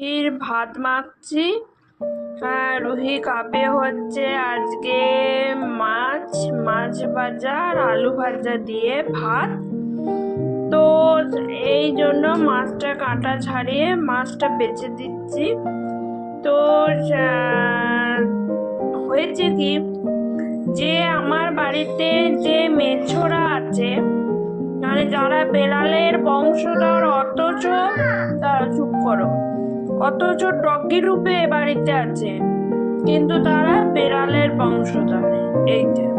রুহির ভাত মাখছি। আর রুহি কাপে হচ্ছে আজকে মাছ মাছ ভাজা আর আলু ভাজা দিয়ে ভাত। তো এই জন্য মাছটা কাঁটা ছাড়িয়ে মাছটা বেছে দিচ্ছি। তো হয়েছে কি? যে আমার বাড়িতে যে মেছোরা আছে মানে যারা বেড়ালের বংশধর, অথচ তারা চুপ করো। অথচ ডগি রূপে এ বাড়িতে আছে। কিন্তু তারা বেড়ালের বংশধর এইটা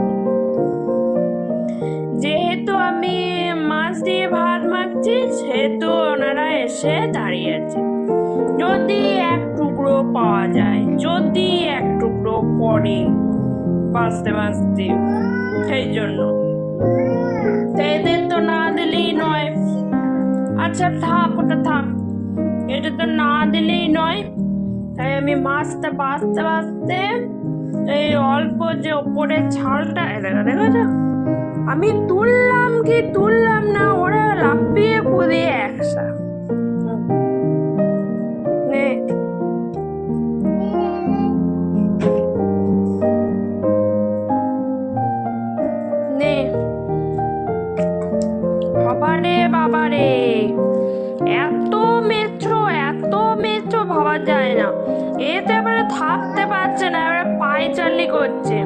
যেহেতু আমি মাছ দিয়ে ভাত মাখছি, সেহেতু ওনারা এসে দাঁড়িয়ে আছে। যদি এক টুকরো পাওয়া যায়, যদি এক টুকরো পড়ে, বাঁচতে বাঁচতে, সেই জন্য। এদের তো না দিলেই নয়। আচ্ছা থাক, ওটা থাক। এটা তো না দিলেই নয়। তাই আমি মাছটা বাঁচতে বাঁচতে এই অল্প যে ওপরের ছালটা দেখো দেখো তো আমি তুললাম কি তুললাম না, ওরা লাফিয়ে কুদিয়ে একসা বাবারে বাবারে। এতে এবারে থাকতে পারছে না এবারে পায়চালি করছে।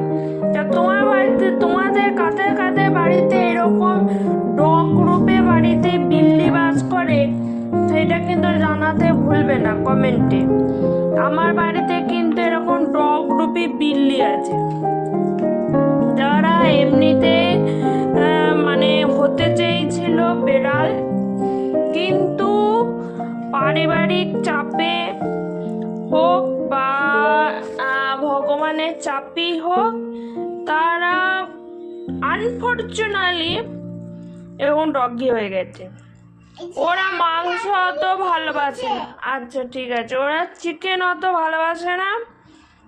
তা তোমার বাড়িতে, তোমাদের কাতে কাতে বাড়িতে এরকম ডগ গ্রুপে বাড়িতে বিল্লি বাস করে? সেটা কিন্তু জানাতে ভুলবে না, কমেন্টে। আমার বাড়িতে কিন্তু এরকম ডগ গ্রুপে বিল্লি আছে। যারা এমনিতে মানে হতে চেয়েছিল বেড়াল, কিন্তু পারিবারিক চাপে হোক বা ভগবানের চাপই হোক তারা আনফর্চুনালি এরকম ডগি হয়ে গেছে। ওরা মাংস অত ভালোবাসে আচ্ছা ঠিক আছে। ওরা চিকেন অত ভালোবাসে না।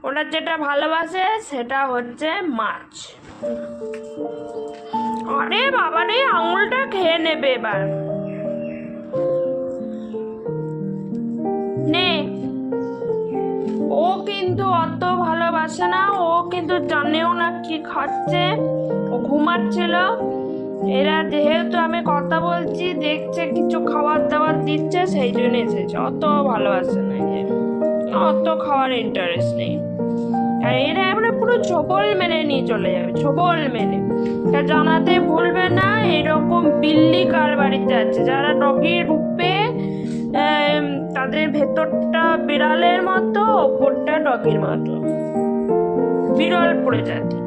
ওরা যেটা ভালোবাসে সেটা হচ্ছে মাছ। আরে বাবা রে, আঙুলটা খেয়ে নেবে এবার। কিন্তু অত ভালোবাসে না। ও কিন্তু জানেও না কি খাচ্ছে। ও ঘুমাচ্ছিল। এরা যেহেতু আমি কথা বলছি, দেখছে কিছু খাবার দাবার দিচ্ছে, সেই জন্য এসেছে। অত ভালোবাসে না যে অত খাওয়ার ইন্টারেস্ট নেই। আর এরা এবারে পুরো ছোবল মেনে নিয়ে চলে যাবে, ছোবল মেনে জানাতে ভুলবে না, এরকম বিল্লি কার বাড়িতে আছে? যারা ডগির রূপে তাদের ভেতরটা বিড়ালের মতো ওপরটা ডগির মতো। বিরল প্রজাতি